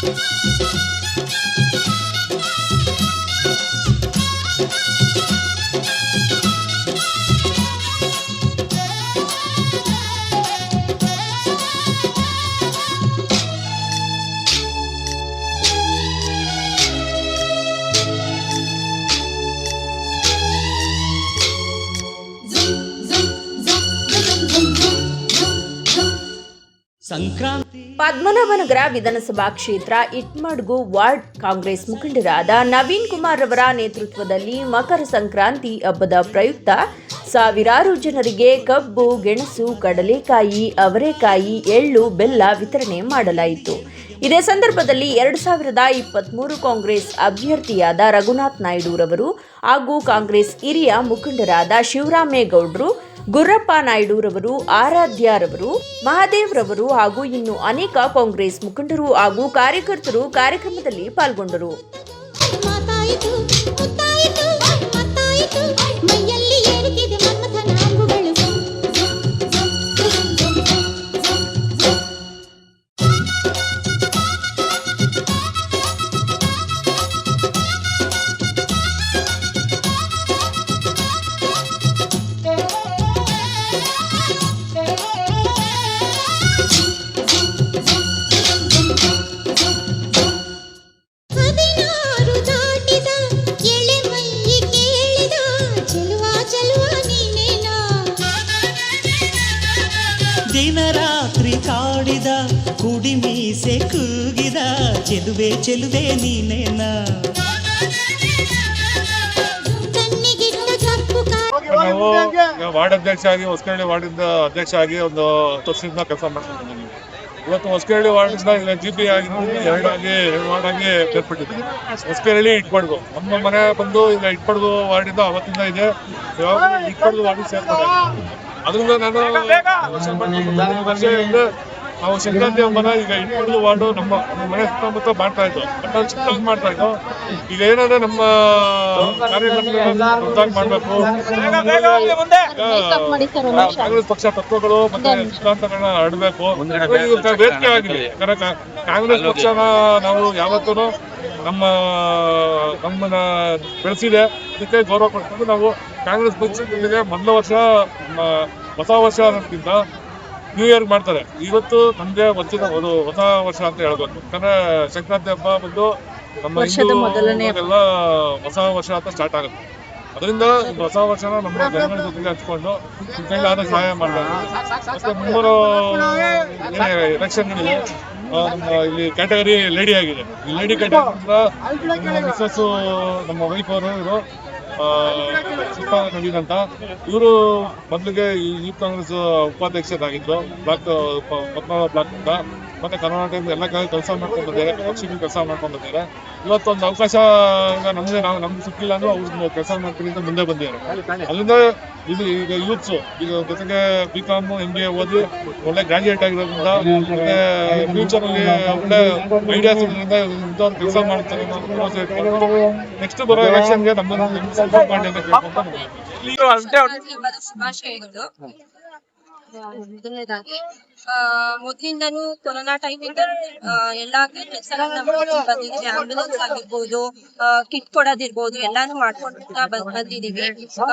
Música Sankranti. Padmanabhanagar ವಿಧಾನಸಭಾ ಕ್ಷೇತ್ರ ಇಟ್ಮಡ್ಗು ward Congress ಮುಖಂಡರಾದ ನವೀನ್ ಕುಮಾರ್ ಅವರ ನೇತೃತ್ವದಲ್ಲಿ ಮಕರ ಸಂಕ್ರಾಂತಿ ಹಬ್ಬದ ಪ್ರಯುಕ್ತ ಸಾವಿರಾರು ಜನರಿಗೆ ಕಬ್ಬು, ಗೆಣಸು, ಕಡಲೆಕಾಯಿ, ಅವರೆಕಾಯಿ, ಎಳ್ಳು, ಬೆಲ್ಲ ವಿತರಣೆ ಮಾಡಲಾಯಿತು. ಇದೇ ಸಂದರ್ಭದಲ್ಲಿ ಎರಡು ಸಾವಿರದ ಇಪ್ಪತ್ತ್ಮೂರು ಕಾಂಗ್ರೆಸ್ ಅಭ್ಯರ್ಥಿಯಾದ ರಘುನಾಥ್ ನಾಯ್ಡುರವರು ಹಾಗೂ ಕಾಂಗ್ರೆಸ್ ಹಿರಿಯ ಮುಖಂಡರಾದ ಶಿವರಾಮೇಗೌಡರು ಗುರ್ರಪ್ಪ ನಾಯ್ಡುರವರು ಆರಾಧ್ಯರವರು ಮಹಾದೇವ್ ರವರು ಹಾಗೂ ಇನ್ನು ಅನೇಕ ಕಾಂಗ್ರೆಸ್ ಮುಖಂಡರು ಹಾಗೂ ಕಾರ್ಯಕರ್ತರು ಕಾರ್ಯಕ್ರಮದಲ್ಲಿ ಪಾಲ್ಗೊಂಡರು. ದಿನ ರಾತ್ರಿ ಕಾಡಿದ, ಕುಡಿ ಮೀಸೆ ಕೂಗಿದ, ಚೆಲುವೆ ಚೆಲುವೆ ನೀನೇನ? ವಾರ್ಡ್ ಅಧ್ಯಕ್ಷ ಆಗಿ ಹೊಸಕಳ್ಳಿ ವಾರ್ಡಿಂದ ಅಧ್ಯಕ್ಷ ಆಗಿ ಒಂದು ಹತ್ತು ವರ್ಷದಿಂದ ಕೆಲಸ ಮಾಡ್ತಾ ಇವತ್ತು ಹೊಸಕಳ್ಳಿ ಇಲ್ಲ ಜಿ ಪಿ ಆಗಿ ಎರಡಾಗಿ ಎರಡು ವಾರ್ಡ್ ಆಗಿ ಬೇರ್ಪಟ್ಟಿದೆ ಹೊಸಕಳ್ಳಿ ಇಟ್ಬಾರ್ದು ನಮ್ಮ ಮನೆ ಬಂದು ಈಗ ಇಟ್ಬಾರ್ದು ವಾರ್ಡಿಂದ ಅವತ್ತಿಂದ ಇದೆ. ಇಟ್ಬಾರ್ದು ವಾರ್ಡಿಗೆ ಸೇರ್ತಾರೆ. ಅದರಿಂದ ನಾನು ನಾವು ಸಂಕ್ರಾಂತಿ ಹಬ್ಬನ ಈಗ ಇನ್ನೊಂದು ವಾರ್ಡು ನಮ್ಮ ಮನೆ ಸುತ್ತಮುತ್ತ ಮಾಡ್ತಾ ಇದ್ದು ಬಟ್ ಚಿಕ್ಕದಾಗಿ ಮಾಡ್ತಾ ಇದ್ದು ಈಗ ಏನಂದ್ರೆ ನಮ್ಮ ಕಾರ್ಯಕರ್ತರು ಮಾಡಬೇಕು. ಕಾಂಗ್ರೆಸ್ ಪಕ್ಷ ತತ್ವಗಳು ಮತ್ತೆ ಸಿದ್ಧಾಂತಗಳನ್ನ ಹರಡಬೇಕು ವೇದಿಕೆ ಆಗಲಿ ಕಾಂಗ್ರೆಸ್ ಪಕ್ಷನ ನಾವು ಯಾವತ್ತೂ ನಮ್ಮ ನಮ್ಮನ್ನ ಬೆಳೆಸಿದೆ. ಅದಕ್ಕೆ ಗೌರವ ಕೊಡ್ಕೊಂಡು ನಾವು ಕಾಂಗ್ರೆಸ್ ಪಕ್ಷದೊಂದಿಗೆ ಮೊದಲ ವರ್ಷ ಹೊಸ ವರ್ಷ ಅನ್ನೋದಕ್ಕಿಂತ ನ್ಯೂ ಇಯರ್ ಮಾಡ್ತಾರೆ. ಇವತ್ತು ನಮಗೆ ವರ್ಷದ ಒಂದು ಹೊಸ ವರ್ಷ ಅಂತ ಹೇಳ್ಬೋದು ಯಾಕಂದ್ರೆ ಸಂಕ್ರಾಂತಿ ಹಬ್ಬ ಬಂದು ನಮ್ಮ ಎಲ್ಲ ಹೊಸ ವರ್ಷ ಅಂತ ಸ್ಟಾರ್ಟ್ ಆಗುತ್ತೆ. ಅದರಿಂದ ಹೊಸ ವರ್ಷನ ನಮ್ಮ ಜನಗಳ ಜೊತೆಗೆ ಹಚ್ಕೊಂಡು ಆದ ಸಹಾಯ ಮಾಡ್ತಾರೆ. ಮತ್ತೆ ಮುಂಬರೋ ಎಲೆಕ್ಷನ್ ನಮ್ಮ ಇಲ್ಲಿ ಕ್ಯಾಟಗರಿ ಲೇಡಿ ಆಗಿದೆ. ಈ ಲೇಡಿ ಕ್ಯಾಟಗರಿ ಮಿಸ್ಸಸ್ ನಮ್ಮ ವೈಫ್ ಅವರು ಇವರು. ಅಂತ. ಇವರು ಮೊದಲಿಗೆ ಯೂತ್ ಕಾಂಗ್ರೆಸ್ ಉಪಾಧ್ಯಕ್ಷರಾಗಿದ್ದರು ಬ್ಲಾಕ್ ಪದ್ಮನಾಭ ಬ್ಲಾಕ್ ಅಂತ ಮತ್ತೆ ಕರ್ನಾಟಕದ ಎಲ್ಲ ಕೆಲಸ ಮಾಡ್ಕೊಂಡಿದ್ದಾರೆ ಪಕ್ಷಕ್ಕೆ ಕೆಲಸ ಮಾಡ್ಕೊಂಡಿದ್ದಾರೆ ಇವತ್ತೊಂದು ಅವಕಾಶ ನಮ್ಗೆ ನಾವು ನಮ್ಗೆ ಸಿಕ್ಕಿಲ್ಲ ಅಂದ್ರೆ ಅವ್ರು ಕೆಲಸ ಅಂತ ಮುಂದೆ ಬಂದಿದ್ದಾರೆ. ಅಲ್ಲಿಂದ ಇದು ಈಗ ಯೂತ್ಸ್ ಈಗ ಜೊತೆಗೆ B Com M B A ಓದಿ ಒಳ್ಳೆ ಗ್ರಾಜುಯೇಟ್ ಆಗಿರೋದ್ರಿಂದ ಮತ್ತೆ ಫ್ಯೂಚರ್ ಅಲ್ಲಿ ಒಳ್ಳೆ ಐಡಿಯಾಸ್ ಕೆಲಸ ಮಾಡ್ತಾರೆ ನೆಕ್ಸ್ಟ್ ಬರೋ ಎಲೆಕ್ಷನ್ಗೆ ನಮ್ಮನ್ನು ಶುಭಾಶಯಗಳು ಮೊದಲನೇದಾಗಿ ಮೊದ್ಲಿಂದನೂ ಕೊರೋನಾ ಟೈಮಿಂದ ಎಲ್ಲಾ ಕೆಲಸಗಳನ್ನ ಬಂದಿದೀವಿ. ಆಂಬ್ಯುಲೆನ್ಸ್ ಆಗಿರ್ಬೋದು ಕಿಟ್ ಕೊಡೋದಿರ್ಬೋದು ಎಲ್ಲಾನು ಮಾಡ್ಕೊಂಡು ಬಂದ್- ಬಂದಿದೀವಿ ಇವಾಗ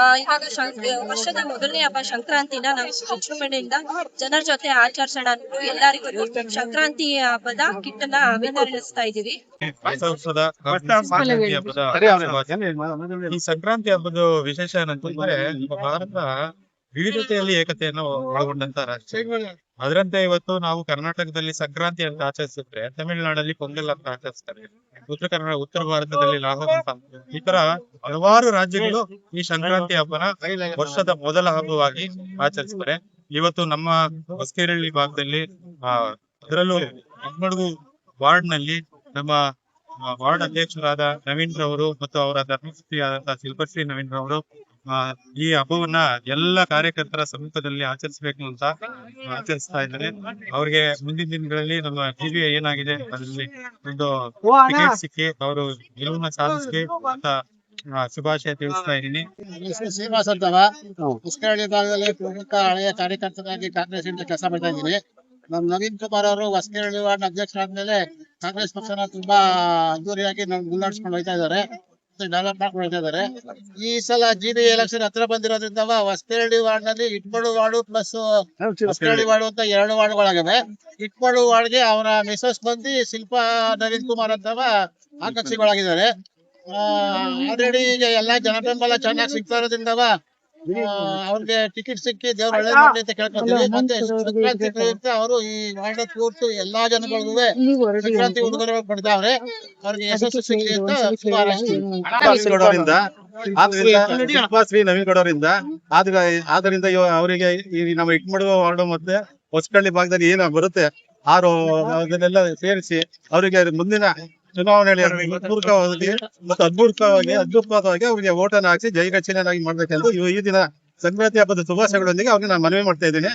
ವರ್ಷದ ಮೊದಲನೇ ಹಬ್ಬ ಸಂಕ್ರಾಂತಿನ ನಾವು ವಿಜೃಂಭಣೆಯಿಂದ ಜನರ ಜೊತೆ ಆಚರಿಸೋಣ ಅಂದ್ಬಿಟ್ಟು ಎಲ್ಲರಿಗೂ ಸಂಕ್ರಾಂತಿ ಹಬ್ಬದ ಕಿಟ್ ಅನ್ನ ವಿತರಿಸ್ತಾ ಇದೀವಿ ಈ ಸಂಕ್ರಾಂತಿ ಹಬ್ಬದ ವಿಶೇಷ ಏನಂತಂದ್ರೆ ನಮ್ಮ ಭಾರತ ವಿವಿಧತೆಯಲ್ಲಿ ಏಕತೆಯನ್ನು ಒಳಗೊಂಡಂತ ರಾಜ್ಯ ಅದರಂತೆ ಇವತ್ತು ನಾವು ಕರ್ನಾಟಕದಲ್ಲಿ ಸಂಕ್ರಾಂತಿ ಅಂತ ಆಚರಿಸಿದ್ರೆ ತಮಿಳುನಾಡಲ್ಲಿ ಪೊಂಗಲ್ ಅಂತ ಆಚರಿಸ್ತಾರೆ. ಉತ್ತರ ಕರ್ನಾಟಕ ಉತ್ತರ ಭಾರತದಲ್ಲಿ ಲಾಹೋರ್ ಅಂತ ಈ ತರ ಹಲವಾರು ರಾಜ್ಯಗಳು ಈ ಸಂಕ್ರಾಂತಿ ಹಬ್ಬನ ವರ್ಷದ ಮೊದಲ ಹಬ್ಬವಾಗಿ ಆಚರಿಸ್ತಾರೆ. ಇವತ್ತು ನಮ್ಮ ಹೊಸಕೆರಳ್ಳಿ ಭಾಗದಲ್ಲಿ ಆ ಅದರಲ್ಲೂ ಹನ್ನೆರಡು ವಾರ್ಡ್ನಲ್ಲಿ ನಮ್ಮ ವಾರ್ಡ್ ಅಧ್ಯಕ್ಷರಾದ ನವೀನ್ ರವರು ಮತ್ತು ಅವರ ಧರ್ಮಪತ್ನಿಯಾದಂತಹ ಶಿಲ್ಪಶ್ರೀ ನವೀನ್ ರವರು ಈ ಹಬ್ಬವನ್ನ ಎಲ್ಲ ಕಾರ್ಯಕರ್ತರ ಸಮೀಪದಲ್ಲಿ ಆಚರಿಸಬೇಕು ಅಂತ ಆಚರಿಸ್ತಾ ಇದ್ದಾರೆ. ಅವ್ರಿಗೆ ಮುಂದಿನ ದಿನಗಳಲ್ಲಿ ನಮ್ಮ ಟಿವಿ ಏನಾಗಿದೆ ಅದರಲ್ಲಿ ಒಂದು ಟಿಕೆಟ್ ಸಿಕ್ಕಿ ಅವರು ಗೆಲುವನ್ನ ಸಾಧಿಸಿ ಅಂತ ಶುಭಾಶಯ ತಿಳಿಸ್ತಾ ಇದ್ದೀನಿ. ಶ್ರೀನಿವಾಸ್ ಅಂತವ ಉಸ್ಕರಳ್ಳಿ ಭಾಗದಲ್ಲಿ ಪ್ರಮುಖ ಹಳೆಯ ಕಾರ್ಯಕರ್ತರಾಗಿ ಕಾಂಗ್ರೆಸ್ ಇಂದ ಕೆಲಸ ಮಾಡ್ತಾ ಇದ್ದೀನಿ. ನಮ್ ನವೀನ್ ಕುಮಾರ್ ಅವರು ಹೊಸಕರಳ್ಳಿ ವಾರ್ಡ್ ಅಧ್ಯಕ್ಷರಾದ್ಮೇಲೆ ಕಾಂಗ್ರೆಸ್ ಪಕ್ಷನ ತುಂಬಾ ಅದ್ದೂರಿಯಾಗಿ ನಾವು ಮುನ್ನಡೆಸ್ಕೊಂಡು ಹೋಗ್ತಾ ಇದ್ದಾರೆ. ಹೋಗ್ತಾ ಈ ಸಲ ಜಿ ಡಿ ಎಲೆಕ್ಷನ್ ಹತ್ರ ಬಂದಿರೋದ್ರಿಂದ ಹೊಸಪೇರಡಿ ವಾರ್ಡ್ನಲ್ಲಿ Ittamadu ward plus Hosaperadi ward ಅಂತ ಎರಡು ವಾರ್ಡ್ಗಳಾಗವೆ. ಇಟ್ಮಡು ವಾರ್ಡ್ಗೆ ಅವರ ಮಿಸಸ್ ಬಂದು ಶಿಲ್ಪಾ ನವೀನ್ ಕುಮಾರ್ ಅಂತವ ಆಕಾಂಕ್ಷಿಗಳಾಗಿದ್ದಾರೆ. ಆಲ್ರೆಡಿ ಈಗ ಎಲ್ಲಾ ಜನಬೆಂಬಲ ಚೆನ್ನಾಗಿ ಸಿಗ್ತಾ ಇರೋದ್ರಿಂದವ ಆ, ಅವ್ರಿಗೆ ಟಿಕೆಟ್ ಸಿಕ್ಕಿ ದೇವ್ರ ಒಳ್ಳೆ ಮಾಡ್ಲಿ ಅಂತ ಕೇಳ್ಕೊಂತೀವಿ ಮತ್ತೆ ಸಂಕ್ರಾಂತಿ ಪ್ರಯುಕ್ತ ಅವರು ಈ ವಾರ್ಡ್ ಕೂರ್ತು ಎಲ್ಲಾ ಜನಗಳಿಗೂ ಸಂಕ್ರಾಂತಿ ಉಡುಗೊರೆ ಪಡೆದವ್ರೆ ಅವ್ರಿಗೆ ಯಶಸ್ಸು ಸಿಗ್ಲಿ ಅಂತ ಶ್ರೀ ನವೀನ್ ಗೌಡರಿಂದ ಆದ್ರಿಂದ ಅವರಿಗೆ ಈ ನಮ್ಮ ಇಟ್ಮಡುವ ವಾರ್ಡ್ ಮತ್ತೆ ಹೊಸಕಳ್ಳಿ ಭಾಗದಲ್ಲಿ ಏನ ಬರುತ್ತೆ. ಆರು ಅದನ್ನೆಲ್ಲ ಸೇರಿಸಿ ಅವರಿಗೆ ಮುಂದಿನ ಚುನಾವಣೆಯಲ್ಲಿ ಅದ್ಭುತವಾಗಿ ಮತ್ತು ಅದ್ಭುತವಾಗಿ ಅದ್ಭುತವಾಗಿ ಅವರಿಗೆ ಓಟನ್ನು ಹಾಕಿ ಜಯಗಚ್ಚನಾಗಿ ಮಾಡ್ಬೇಕೆಂದು ಈ- ಈ ದಿನ ಸಂಕ್ರಾಂತಿ ಹಬ್ಬದ ಶುಭಾಶಯಗಳೊಂದಿಗೆ ಅವ್ರಿಗೆ ನಾನು ಮನವಿ ಮಾಡ್ತಾ ಇದ್ದೀನಿ.